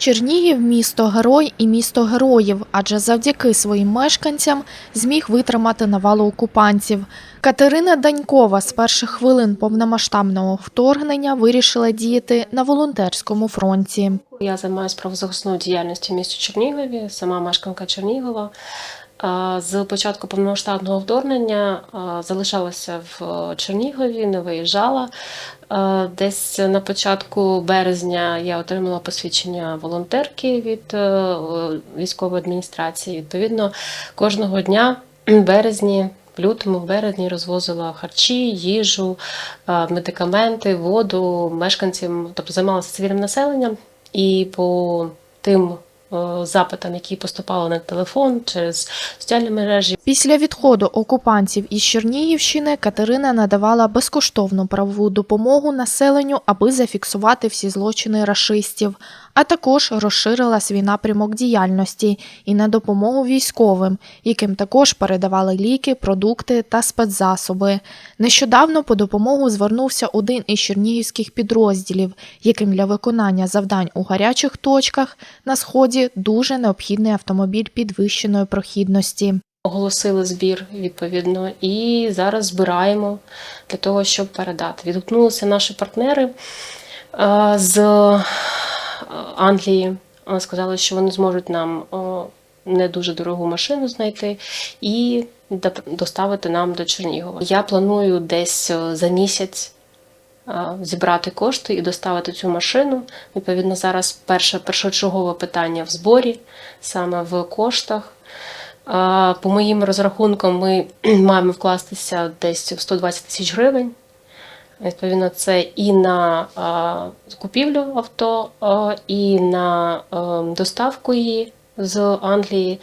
Чернігів місто герой і місто героїв, адже завдяки своїм мешканцям зміг витримати навалу окупантів. Катерина Данькова з перших хвилин повномасштабного вторгнення вирішила діяти на волонтерському фронті. Я займаюся правозахисною діяльністю в місті Чернігові, сама мешканка Чернігова. З початку повномасштабного вторгнення залишалася в Чернігові, не виїжджала. Десь на початку березня я отримала посвідчення волонтерки від е, військової адміністрації. Відповідно, кожного дня в березні. В лютому, в березні розвозила харчі, їжу, медикаменти, воду мешканцям, тобто займалася цивільним населенням. І по тим запитам, які поступали на телефон через соціальні мережі, Після відходу окупантів із Чернігівщини Катерина надавала безкоштовну правову допомогу населенню, аби зафіксувати всі злочини рашистів, а також розширила свій напрямок діяльності і на допомогу військовим, яким також передавали ліки, продукти та спецзасоби. Нещодавно по допомогу звернувся один із чернігівських підрозділів, яким для виконання завдань у гарячих точках на сході дуже необхідний автомобіль підвищеної прохідності. оголосили збір відповідно, і зараз збираємо для того, щоб передати. Відгукнулися наші партнери з Англії. Сказали, що вони зможуть нам не дуже дорогу машину знайти і доставити нам до Чернігова. Я планую десь за місяць зібрати кошти і доставити цю машину. Відповідно, зараз перше першочергове питання в зборі, саме в коштах. По моїм розрахункам, ми маємо вкластися десь в 120 тисяч гривень. Відповідно, це і на купівлю авто, і на доставку її з Англії,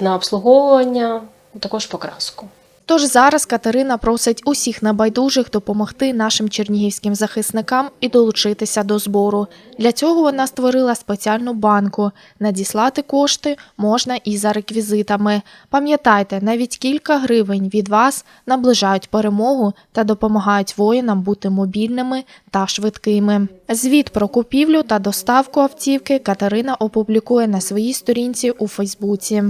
на обслуговування, також покраску. Тож зараз Катерина просить усіх небайдужих допомогти нашим чернігівським захисникам і долучитися до збору. Для цього вона створила спеціальну банку. Надіслати кошти можна і за реквізитами. Пам'ятайте, навіть кілька гривень від вас наближають перемогу та допомагають воїнам бути мобільними та швидкими. Звіт про купівлю та доставку автівки Катерина опублікує на своїй сторінці у Фейсбуці.